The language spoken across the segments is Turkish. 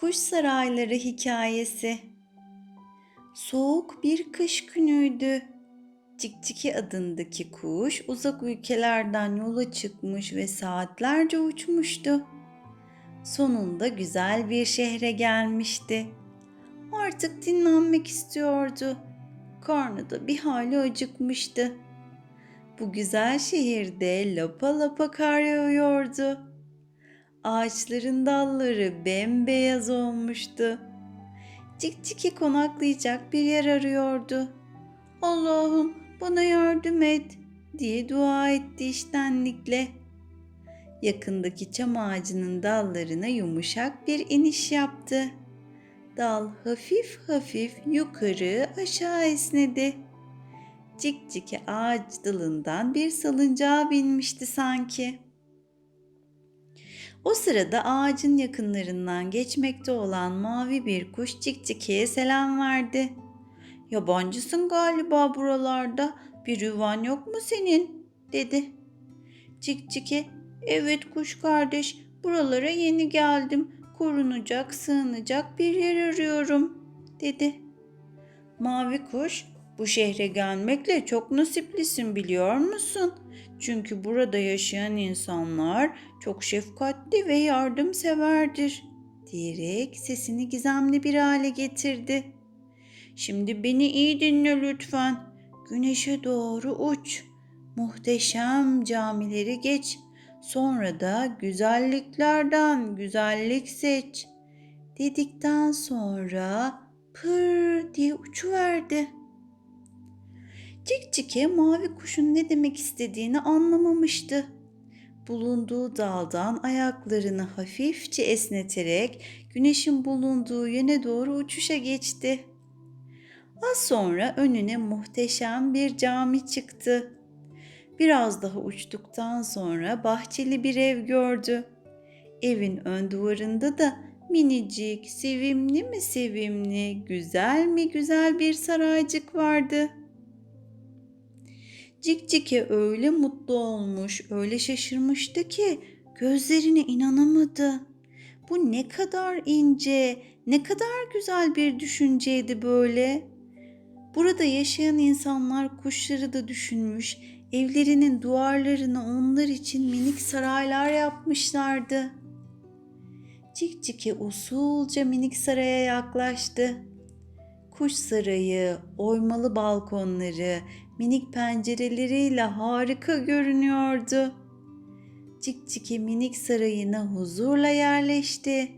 Kuş Sarayları Hikayesi Soğuk bir kış günüydü. Cikciki adındaki kuş uzak ülkelerden yola çıkmış ve saatlerce uçmuştu. Sonunda güzel bir şehre gelmişti. Artık dinlenmek istiyordu. Karnı da bir hali acıkmıştı. Bu güzel şehirde lapa lapa kar yağıyordu. Ağaçların dalları bembeyaz olmuştu. Cikciki konaklayacak bir yer arıyordu. Allah'ım bana yardım et diye dua etti iştenlikle. Yakındaki çam ağacının dallarına yumuşak bir iniş yaptı. Dal hafif hafif yukarı aşağı esnedi. Cikciki ağaç dalından bir salıncağa binmişti sanki. O sırada ağacın yakınlarından geçmekte olan mavi bir kuş Cikciki'ye selam verdi. Yabancısın galiba buralarda. Bir yuvan yok mu senin? dedi. Cikciki, evet kuş kardeş, buralara yeni geldim. Korunacak, sığınacak bir yer arıyorum, dedi. Mavi kuş, bu şehre gelmekle çok nasiplisin biliyor musun? Çünkü burada yaşayan insanlar çok şefkatli ve yardımseverdir diyerek sesini gizemli bir hale getirdi. Şimdi beni iyi dinle lütfen. Güneşe doğru uç. Muhteşem camileri geç. Sonra da güzelliklerden güzellik seç. Dedikten sonra pır diye uçuverdi. Cikcike mavi kuşun ne demek istediğini anlamamıştı. Bulunduğu daldan ayaklarını hafifçe esneterek güneşin bulunduğu yöne doğru uçuşa geçti. Az sonra önüne muhteşem bir cami çıktı. Biraz daha uçtuktan sonra bahçeli bir ev gördü. Evin ön duvarında da minicik, sevimli mi sevimli, güzel mi güzel bir saraycık vardı. Cikcike öyle mutlu olmuş, öyle şaşırmıştı ki gözlerine inanamadı. Bu ne kadar ince, ne kadar güzel bir düşünceydi böyle. Burada yaşayan insanlar kuşları da düşünmüş, evlerinin duvarlarına onlar için minik saraylar yapmışlardı. Cikcike usulca minik saraya yaklaştı. Kuş sarayı, oymalı balkonları, minik pencereleriyle harika görünüyordu. Cikcike minik sarayına huzurla yerleşti.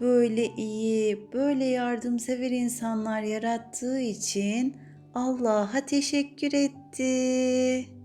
Böyle iyi, böyle yardımsever insanlar yarattığı için Allah'a teşekkür etti.